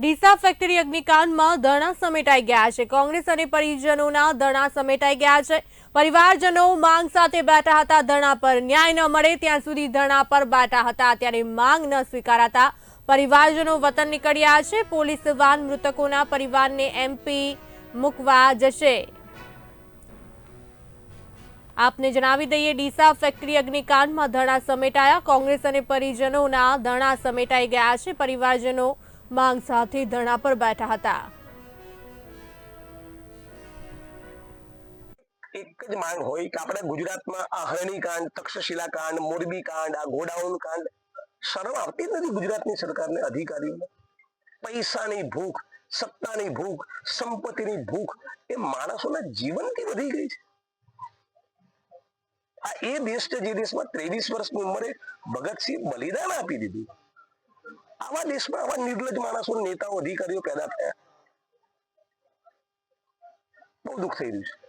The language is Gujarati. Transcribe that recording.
ડીસા ફેક્ટરી અગ્નિકાંડમાં ધરણા સમેટાઈ ગયા છે. કોંગ્રેસ અને પરિજનોના ધરણા સમેટાઈ ગયા છે. પરિવારજનો માંગ સાથે બેઠા હતા. ધરણા પર ન્યાય ન મળે ત્યાં સુધી ધરણા પર બેઠા હતા. ત્યારે માંગ ન સ્વીકારાતા પરિવારજનો વતન નીકળ્યા છે. પોલીસ વાન મૃતકોના પરિવારને એમપી મૂકવા જશે. આપને જણાવી દઈએ, ડીસા ફેક્ટરી અગ્નિકાંડમાં ધરણા સમેટાયા. કોંગ્રેસ અને પરિજનોના ધરણા સમેટાઈ ગયા છે. પરિવારજનો માંગ સાથે ધરણા પર બેઠા હતા. એક જ માંગ હોય કે આપણે ગુજરાતમાં આ હરણીકાંડ તક્ષશિલા કાંડ, મોરબી કાંડ, આ ગોડાઉન કાંડ શરમ આવતી નથી ગુજરાતની સરકારને, અધિકારીઓને? પૈસાની ભૂખ, સત્તાની ભૂખ, સંપત્તિની ભૂખ, એ માણસોના જીવનથી વધી ગઈ છે. આ એ દેશ છે જે દેશમાં ત્રેવીસ વર્ષની ઉંમરે ભગતસિંહ બલિદાન આપી દીધું. આવા દેશમાં આવા નિર્લજ માણસો નેતાઓ અધિકારીઓ પેદા થયા. બહુ દુઃખ થઈ રહ્યું છે.